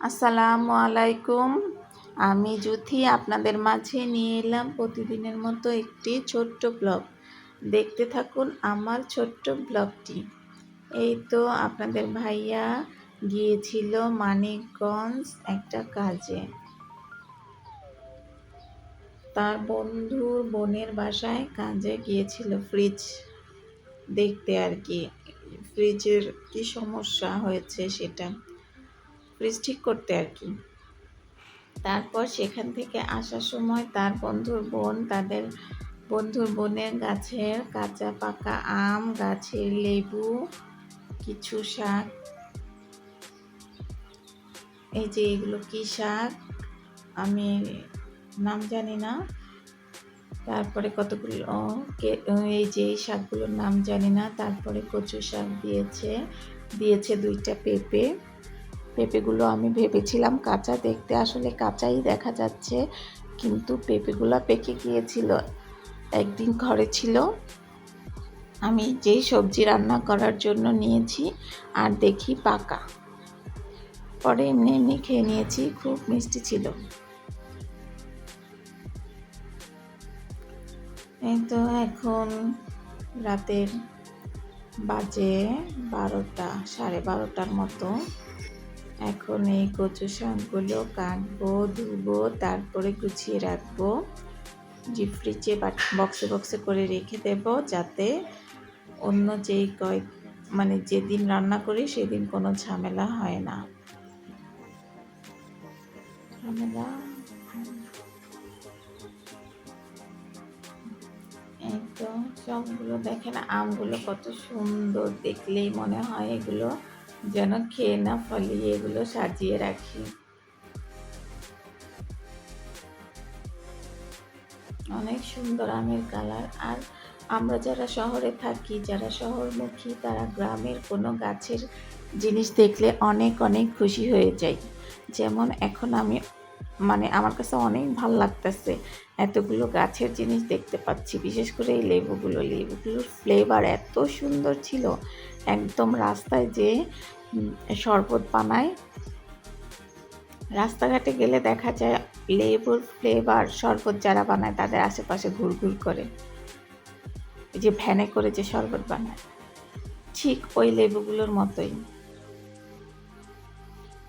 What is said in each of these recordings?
আসসালামু আলাইকুম। আমি জুথি আপনাদের মাঝে নিয়ে এলাম প্রতিদিনের মতো একটি ছোট্ট ব্লগ। দেখতে থাকুন আমার ছোট্ট ব্লগটি। এই তো আপনাদের ভাইয়া গিয়েছিল মানিকগঞ্জ একটা কাজে। তার বন্ধুর বোনের বাসায় কাজে গিয়েছিল ফ্রিজ দেখতে আর কি। ফ্রিজের কি সমস্যা হয়েছে সেটা। ঠিক করতে আর কি। তারপর সেখান থেকে আসার সময় তার বন্ধুর বোন, তাদের বন্ধুর বোনের গাছের কাঁচা পাকা আম, গাছের লেবু, কিছু শাক, এই যে এগুলো কি শাক? আমি নাম জানি না। তারপরে কতগুলো এই যে এই শাকগুলোর নাম জানি না। তারপরে কচু শাক দিয়েছে দিয়েছে দুইটা পেঁপে। পেঁপেগুলো আমি ভেবেছিলাম কাঁচা দেখতে আসলে কাঁচাই দেখা যাচ্ছে, কিন্তু পেঁপেগুলো পেকে গিয়েছিল। একদিন ঘরে ছিল। আমি যেই সবজি রান্না করার জন্য নিয়েছি আর দেখি পাকা। পরে এমনি এমনি খেয়ে নিয়েছি, খুব মিষ্টি ছিল। এই তো এখন রাতের বাজে বারোটা, সাড়ে বারোটার মতো। এখন এই কচু শাকগুলো কাটবো, ধুবো, তারপরে গুছিয়ে রাখব। ডিপ ফ্রিজে বক্সে বক্সে করে রেখে দেব যাতে অন্য যেই কয়েক মানে যেদিন রান্না করি সেদিন কোনো ঝামেলা হয় না। ঝামেলা? তো সবগুলো দেখেন, আমগুলো কত সুন্দর দেখলেই মনে হয় এগুলো। যেন খেয়ে না ফলিয়ে এগুলো সাজিয়ে রাখি। অনেক সুন্দর আমের কালার। আর আমরা যারা শহরে থাকি, যারা শহরমুখী, তারা গ্রামের কোনো গাছের জিনিস দেখলে অনেক অনেক খুশি হয়ে যাই। যেমন এখন আমি মানে আমার কাছে অনেক ভালো লাগতেছে এতগুলো গাছের জিনিস দেখতে পাচ্ছি, বিশেষ করে এই লেবুগুলো। লেবুগুলোর ফ্লেভার এত সুন্দর ছিল একদম রাস্তায় যে শরবত বানায়। রাস্তাঘাটে গেলে দেখা যায় লেবুর ফ্লেভার শরবত যারা বানায় তাদের আশেপাশে ঘুরঘুর করে। এই যে ভ্যানে করে যে শরবত বানায়। ঠিক ওই লেবুগুলোর মতোই।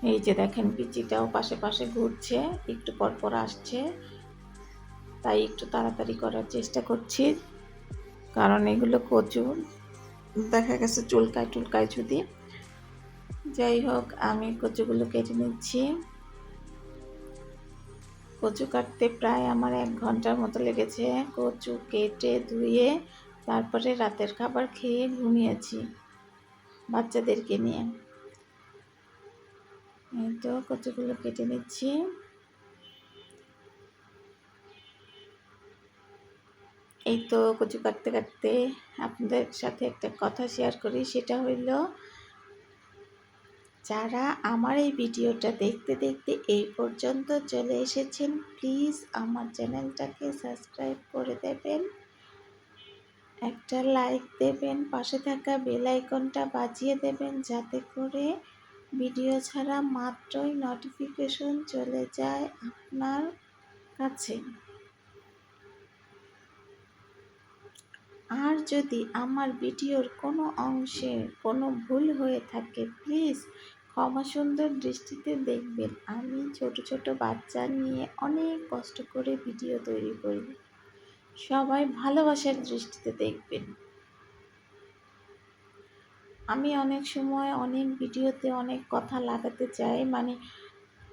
এই যে দেখেন পিচিটাও পাশে পাশে ঘুরছে, একটু পর পর আসছে। তাই একটু তাড়াতাড়ি করার চেষ্টা করছি। কারণ এগুলো কচু দেখা গেছে চুলকায় টুলকায় যদি। যাই হোক, আমি কচুগুলো কেটে নিচ্ছি। কচু কাটতে প্রায় আমার এক ঘণ্টার মতো লেগেছে। কচু কেটে ধুয়ে তারপরে রাতের খাবার খেয়ে ঘুমিয়েছি বাচ্চাদেরকে নিয়ে। এই তো কচুগুলো কেটে নিচ্ছি। এই তো কচু কাটতে কাটতে আপনাদের সাথে একটা কথা শেয়ার করি, সেটা হইল যারা আমার এই ভিডিওটা দেখতে দেখতে এই পর্যন্ত চলে এসেছেন প্লিজ আমার চ্যানেলটাকে সাবস্ক্রাইব করে দেবেন, একটা লাইক দেবেন, পাশে থাকা বেল আইকনটা বাজিয়ে দেবেন, যাতে করে ভিডিও ছাড়া মাত্রই নোটিফিকেশন চলে যায় আপনার কাছে। আর যদি আমার ভিডিওর কোনো অংশে কোনো ভুল হয়ে থাকে, প্লিজ ক্ষমা সুন্দর দৃষ্টিতে দেখবেন। আমি ছোট ছোট বাচ্চা নিয়ে অনেক কষ্ট করে ভিডিও তৈরি করি। সবাই ভালোবাসার দৃষ্টিতে দেখবেন। আমি অনেক সময় অনেক ভিডিওতে অনেক কথা লাগাতে চাই মানে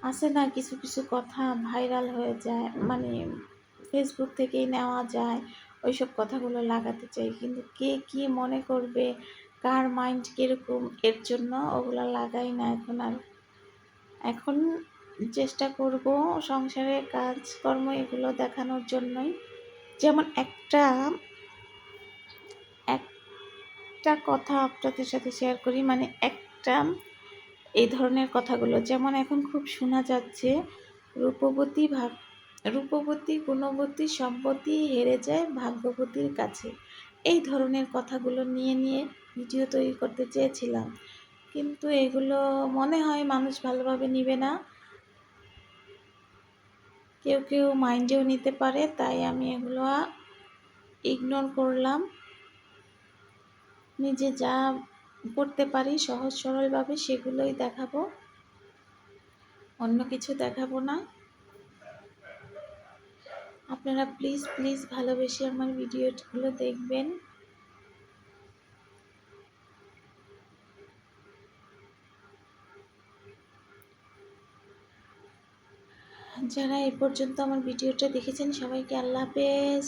আছে না কিছু কিছু কথা ভাইরাল হয়ে যায় মানে ফেসবুক থেকেই নেওয়া যায় ওইসব কথাগুলো লাগাতে চাই। কিন্তু কে কি মনে করবে, কার মাইন্ড কীরকম, এর জন্য ওগুলো লাগাই না এখন আর। এখন চেষ্টা করব সংসারে কাজকর্ম এগুলো দেখানোর জন্যই। যেমন একটা একটা কথা আপনাদের সাথে শেয়ার করি মানে একটা এই ধরনের কথাগুলো। যেমন এখন খুব শোনা যাচ্ছে, রূপবতী ভাগ রূপবতী, গুণবতী সম্পত্তি হেরে যায় ভাগ্যবতীর কাছে। এই ধরনের কথাগুলো নিয়ে নিয়ে ভিডিও তৈরি করতে চেয়েছিলাম। কিন্তু এগুলো মনে হয় মানুষ ভালোভাবে নিবে না। কেউ কেউ মাইন্ডেও নিতে পারে, তাই আমি এগুলো ইগনোর করলাম। নিজে যা করতে পারি সহজ সরলভাবে সেগুলোই দেখাবো। অন্য কিছু দেখাবো না। আপনারা প্লিজ প্লিজ ভালোবেসে আমার ভিডিওগুলো দেখবেন। যারা এ পর্যন্ত আমার ভিডিওটা দেখেছেন, সবাইকে আল্লাহ হাফেজ।